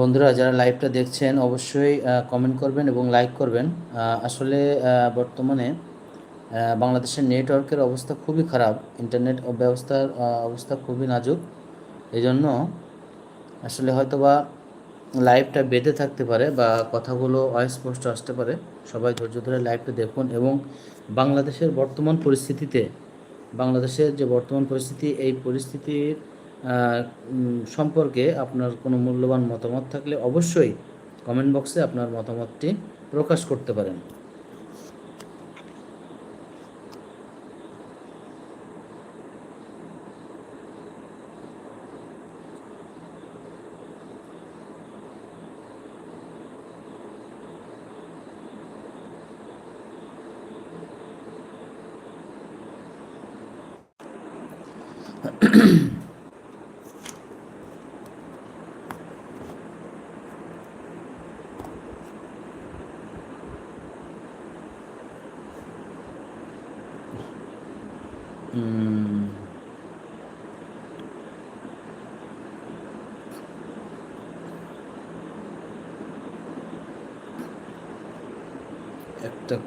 বন্ধুরা, যারা লাইভটা দেখছেন, অবশ্যই কমেন্ট করবেন এবং লাইক করবেন। আসলে বর্তমানে বাংলাদেশের নেটওয়ার্কের অবস্থা খুবই খারাপ। ইন্টারনেট ব্যবস্থার অবস্থা খুবই নাজুক। এই জন্য আসলে হয়তো বা লাইভটা বেঁধে থাকতে পারে বা কথাগুলো অস্পষ্ট আসতে পারে। সবাই ধৈর্য ধরে লাইভটা দেখুন এবং বাংলাদেশের বর্তমান পরিস্থিতিতে, বাংলাদেশের যে বর্তমান পরিস্থিতি, এই পরিস্থিতির সম্পর্কে আপনার কোনো মূল্যবান মতামত থাকলে অবশ্যই কমেন্ট বক্সে আপনার মতামতটি প্রকাশ করতে পারেন। একটা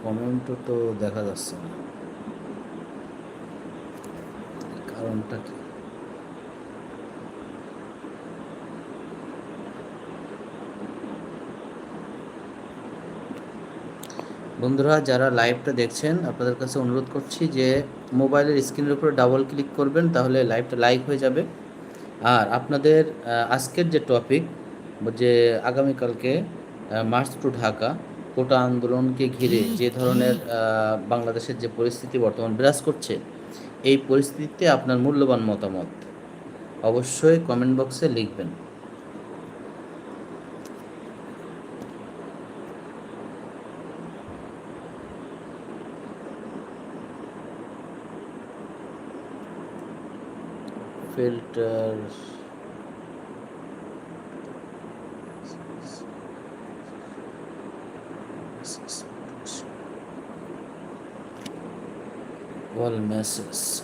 কমেন্টও তো দেখা যাচ্ছে না। কারণটা কি? বন্ধুরা, যারা লাইভটা দেখছেন, আপনাদের কাছে অনুরোধ করছি যে মোবাইলের স্ক্রিনের উপরে ডাবল ক্লিক করবেন, তাহলে লাইভটা লাইক হয়ে যাবে। আর আপনাদের আজকের যে টপিক যে আগামীকালকে মার্চ টু ঢাকা, কোটা আন্দোলনকে ঘিরে যে ধরনের বাংলাদেশের যে পরিস্থিতি বর্তমান বিরাজ করছে, এই পরিস্থিতিতে আপনার মূল্যবান মতামত অবশ্যই কমেন্ট বক্সে লিখবেন। ফিল্টার all messages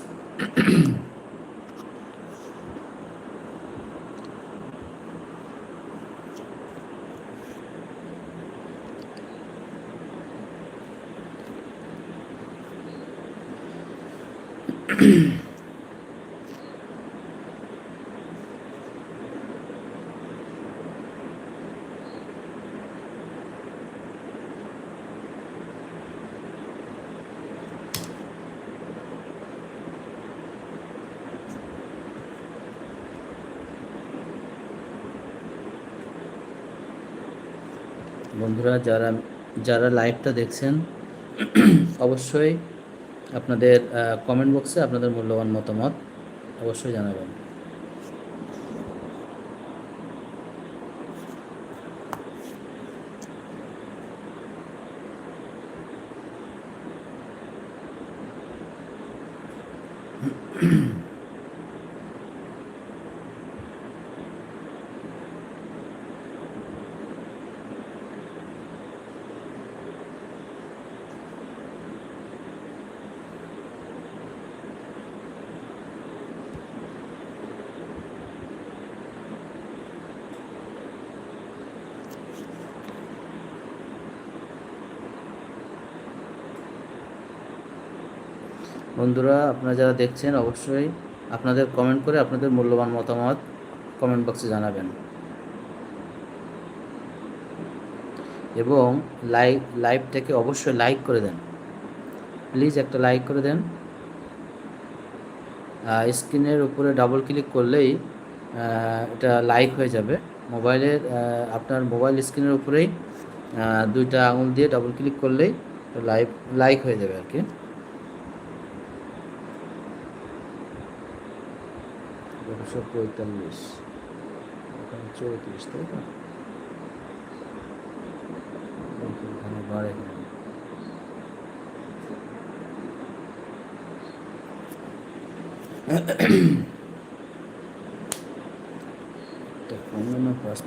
বন্ধুরা যারা যারা লাইভটা দেখছেন অবশ্যই আপনাদের কমেন্ট বক্সে আপনাদের মূল্যবান মতামত অবশ্যই জানাবেন। বন্ধুরা, আপনারা যারা দেখছেন, অবশ্যই আপনাদের কমেন্ট করে আপনাদের মূল্যবান মতামত কমেন্ট বক্সে জানাবেন। এবং লাইভ লাইভটাকে অবশ্যই লাইক করে দেন। প্লিজ একটা লাইক করে দেন। স্ক্রিনের উপরে ডাবল ক্লিক করলেই এটা লাইক হয়ে যাবে। মোবাইলের আপনার মোবাইল স্ক্রিনের উপরেই দুইটা আঙুল দিয়ে ডাবল ক্লিক করলেই লাইভ লাইক হয়ে যাবে আর কি। দুশো পঁয়তাল্লিশ ওখানে চৌত্রিশ তাই তো এখানে বাড়ে না